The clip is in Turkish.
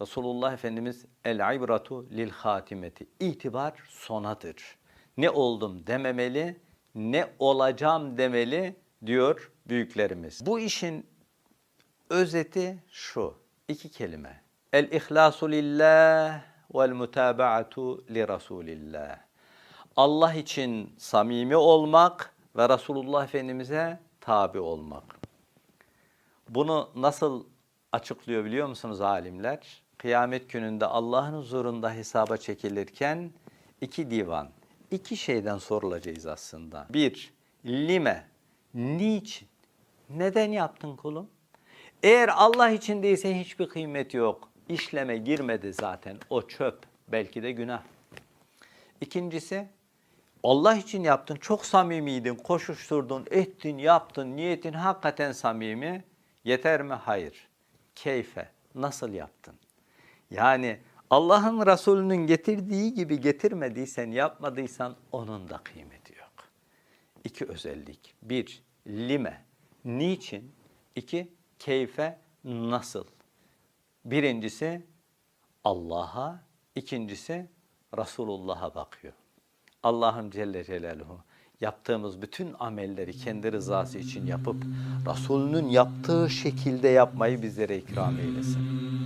Resulullah Efendimiz el ibratu lil hatimeti. İtibar sonadır. Ne oldum dememeli, ne olacağım demeli diyor büyüklerimiz. Bu işin özeti şu. iki kelime. El ihlasu lillah vel mutaba'atu li Rasulillah. Allah için samimi olmak ve Resulullah Efendimiz'e tabi olmak. Bunu nasıl açıklıyor biliyor musunuz alimler? Kıyamet gününde Allah'ın huzurunda hesaba çekilirken iki divan, iki şeyden sorulacağız aslında. Bir, lime, niçin? Neden yaptın kulum? Eğer Allah için değilse hiçbir kıymeti yok. İşleme girmedi zaten. O çöp. Belki de günah. İkincisi Allah için yaptın. Çok samimiydin. Koşuşturdun, ettin, yaptın. Niyetin hakikaten samimi. Yeter mi? Hayır. Keyfe. Nasıl yaptın? Yani Allah'ın Resulü'nün getirdiği gibi getirmediysen, yapmadıysan onun da kıymeti yok. İki özellik. Bir, lime. Niçin? İki, keyfe nasıl? Birincisi Allah'a, ikincisi Resulullah'a bakıyor. Allah'ım Celle Celaluhu yaptığımız bütün amelleri kendi rızası için yapıp Resulünün yaptığı şekilde yapmayı bizlere ikram eylesin.